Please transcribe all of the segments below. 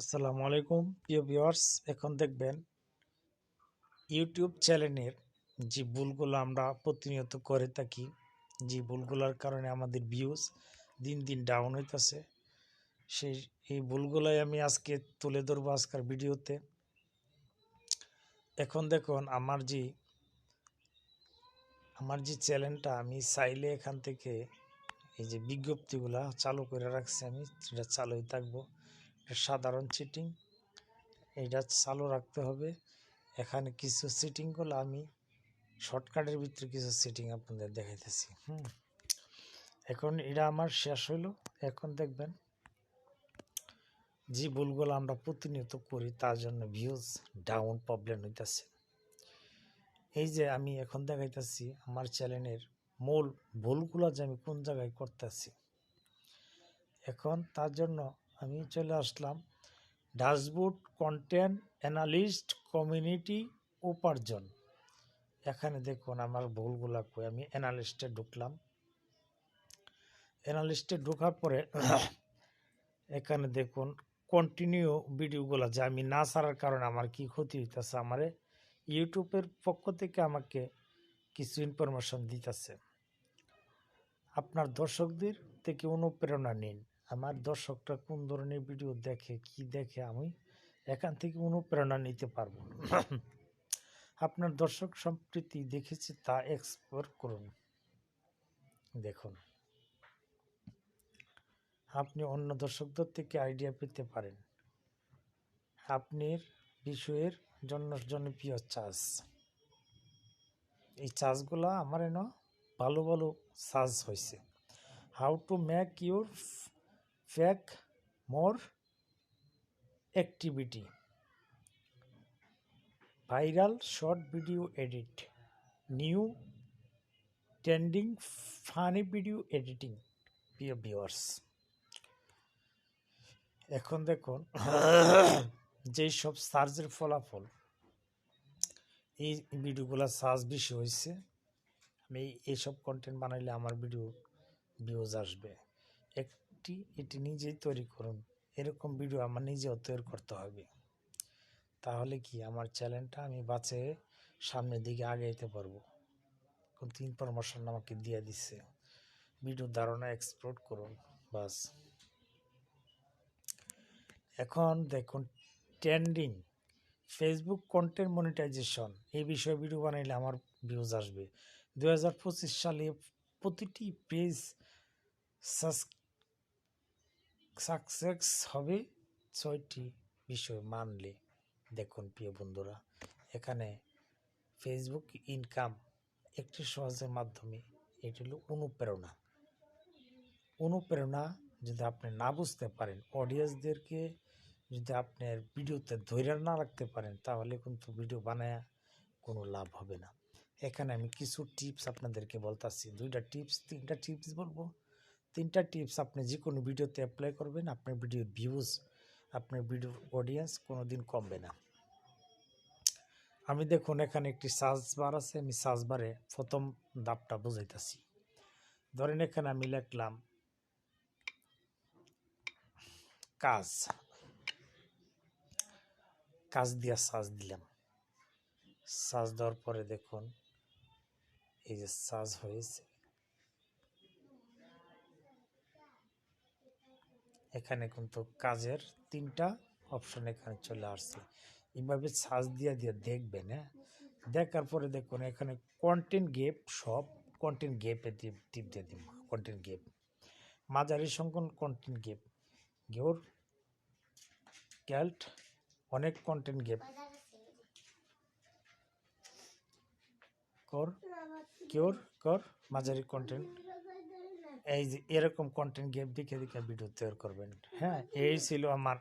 আসসালামু আলাইকুম। প্রিয় ভিউয়ার্স, এখন দেখবেন ইউটিউব চ্যানেলের যে ভুলগুলো আমরা প্রতিনিয়ত করে থাকি, যে ভুলগুলোর কারণে আমাদের ভিউজ দিন দিন ডাউন হইতেছে, সেই, এই ভুলগুলোই আমি আজকে তুলে ধরবো আজকের ভিডিওতে। এখন দেখুন, আমার যে আমার যে চ্যানেলটা আমি চাইলে এখান থেকে এই যে বিজ্ঞপ্তিগুলা চালু করে রাখছি আমি, সেটা চালুই থাকব। সাধারণ সিটিং এটা চালু রাখতে হবে। এখানে কিছু সিটিংগুলো আমি শর্টকাটের ভিতরে কিছু সিটিং আপনাদের দেখাইতেছি। হুম, এখন এটা আমার শেষ হইল। এখন দেখবেন যে ভুলগুলো আমরা প্রতিনিয়ত করি, তার জন্য ভিউজ ডাউন প্রবলেম হইতেছে। এই যে আমি এখন দেখাইতেছি আমার চ্যানেলের মূল ভুলগুলো যে আমি কোন জায়গায় করতেছি। এখন তার জন্য আমি চলে আসলাম। ড্যাশবোর্ড কন্টেন্ট অ্যানালিস্ট কমিউনিটি উপার্জন। এখানে দেখুন আমার ভুলগুলা কই, আমি অ্যানালিস্টে ঢুকলাম। অ্যানালিস্টে ঢোকার পরে এখানে দেখুন কন্টিনিউ ভিডিওগুলো যে আমি না ছাড়ার কারণে আমার কি ক্ষতি হইতেছে, আমার ইউটিউবের পক্ষ থেকে আমাকে কিছু ইনফরমেশন দিতেছে। আপনার দর্শকদের থেকে অনুপ্রেরণা নিন। আমার দর্শকরা কোন ধরনের ভিডিও দেখে, কি দেখে, আমি এখান থেকে অনুপ্রেরণা নিতে পারব। আপনার দর্শক সম্প্রীতি দেখেছি তা এক্সপ্লোর করুন। দেখুন। আপনি অন্য দর্শকদের থেকে আইডিয়া পেতে পারেন। আপনার বিষয়ের জন্য জনপ্রিয় চার্জ এই চার্জগুলা আমার এনে ভালো ভালো চার্জ হয়েছে। How to make your face more activity. Viral short video edit. New trending funny video editing, প্রিয় ভিউয়ার্স। এখন দেখুন, যেই সব সার্চের ফলাফল, এই ভিডিওগুলো সার্চ বেশি হয়েছে, আমি এইসব কন্টেন্ট বানাইলে আমার ভিডিও ভিউজ আসবে। একটি এটি নিজেই তৈরি করুন। এরকম ভিডিও আমার নিজেও তৈরি করতে হবে। তাহলে কি আমার চ্যানেলটা আমি বাঁচে সামনের দিকে আগাইতে পারব? কিন্তু ইনফরমেশন আমাকে দিয়ে দিচ্ছে ভিডিও ধারণা এক্সপ্লোর করুন, বাস। এখন দেখুন ট্রেন্ডিং ফেসবুক কন্টেন্ট মনিটাইজেশন এই বিষয়ে ভিডিও বানাইলে আমার ভিউজ আসবে। দু হাজার পঁচিশ সালে প্রতিটি পেজ সাকসেস হবে ছয়টি বিষয় মানলে। দেখুন প্রিয় বন্ধুরা, এখানে ফেসবুক ইনকাম একটি সহজের মাধ্যমে, এটি হলো অনুপ্রেরণা। অনুপ্রেরণা যদি আপনি না বুঝতে পারেন অডিয়েন্সদেরকে যদি আপনার ভিডিওতে ধৈর্য না রাখতে পারেন, তাহলে কিন্তু ভিডিও বানায় কোনো লাভ হবে না। এখানে আমি কিছু টিপস আপনাদেরকে বলতেছি। দুইটা টিপস তিনটা টিপস বলব। তিনটা টিপস আপনি যে কোনো ভিডিওতে অ্যাপ্লাই করবেন, আপনার ভিডিওর ভিউজ আপনার ভিডিও অডিয়েন্স কোনো দিন কমবে না। আমি দেখুন, এখানে একটি সার্চ বার আছে, আমি সার্চ বারে প্রথম দাপটা বুঝাইতেছি। ধরেন এখানে আমি লিখলাম, কাজ। কাজ দিয়া সাজ দিলাম। সাজ দেওয়ার পরে দেখুন, এই যে সাজ হয়েছে এখানে কিন্তু কাজের তিনটা অপশন এখানে চলে আসছে। এইভাবে সাজ দিয়ে দিয়ে দেখবেন হ্যাঁ? দেখার পরে দেখুন, এখানে কন্টেন্ট গেপ সব কন্টেন্ট গেপে টিপ দিয়ে দিব কন্টেন্ট গেপ মাঝারি সংখ্যক কন্টেন্ট গেপ গেওর ক্যাল্ট অনেক কন্টেন্ট গেপ কর কিওর কর, মাঝারি কন্টেন্ট এই যে এরকম কন্টেন্ট গেপ দেখে দেখে ভিডিও তৈরি করবেন। হ্যাঁ এই ছিল আমার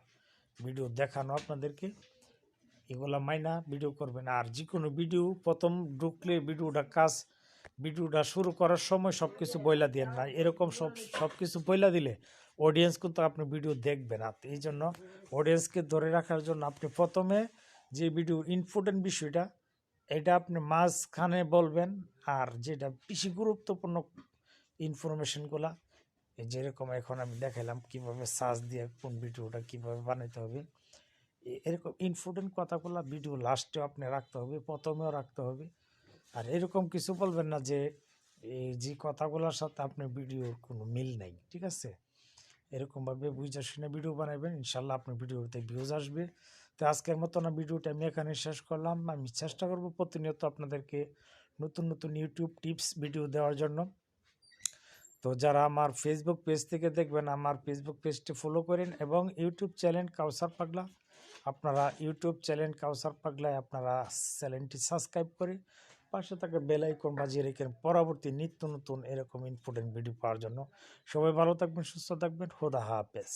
ভিডিও দেখানো আপনাদেরকে। এগুলো মাইনা ভিডিও করবেন। আর যে কোনো ভিডিও প্রথম ঢুকলে ভিডিওটা কাজ ভিডিওটা শুরু করার সময় সব কিছু বইলা দেন না। এরকম সব সব কিছু বইলা দিলে অডিয়েন্স কিন্তু আপনি ভিডিও দেখবে না। তো এই জন্য অডিয়েন্সকে ধরে রাখার জন্য আপনি প্রথমে যে ভিডিও ইম্পর্টেন্ট বিষয়টা, এটা আপনি মাঝখানে বলবেন। আর যেটা বেশি গুরুত্বপূর্ণ ইনফরমেশনগুলা যেরকম এখন আমি দেখাইলাম কীভাবে সার্চ দিয়ে কোন ভিডিওটা কীভাবে বানাইতে হবে। এরকম ইম্পর্টেন্ট কথাগুলো ভিডিও লাস্টেও আপনি রাখতে হবে, প্রথমেও রাখতে হবে। আর এরকম কিছু বলবেন না যে, এই যে কথাগুলোর সাথে আপনার ভিডিওর কোনো মিল নাই, ঠিক আছে? এরকমভাবে বুঝে শুনে ভিডিও বানাবেন ইনশাল্লাহ আপনার ভিডিওতে ভিউজ আসবে। তো আজকের মতো না ভিডিওটা আমি এখানে শেষ করলাম। আমি চেষ্টা করব প্রতিনিয়ত আপনাদেরকে নতুন নতুন ইউটিউব টিপস ভিডিও দেওয়ার জন্য। তো যারা আমার ফেসবুক পেজ থেকে দেখবেন, আমার ফেসবুক পেজটি ফলো করেন এবং ইউটিউব চ্যানেল কাউসার পাগলা আপনারা ইউটিউব চ্যানেল কাউসার পাগলায় আপনারা চ্যানেলটি সাবস্ক্রাইব করে পাশে থাকা বেল আইকন বাজিয়ে রেখেন পরবর্তী নিত্য নতুন এরকম ইম্পর্টেন্ট ভিডিও পাওয়ার জন্য। সবাই ভালো থাকবেন, সুস্থ থাকবেন, খোদা হাফেজ।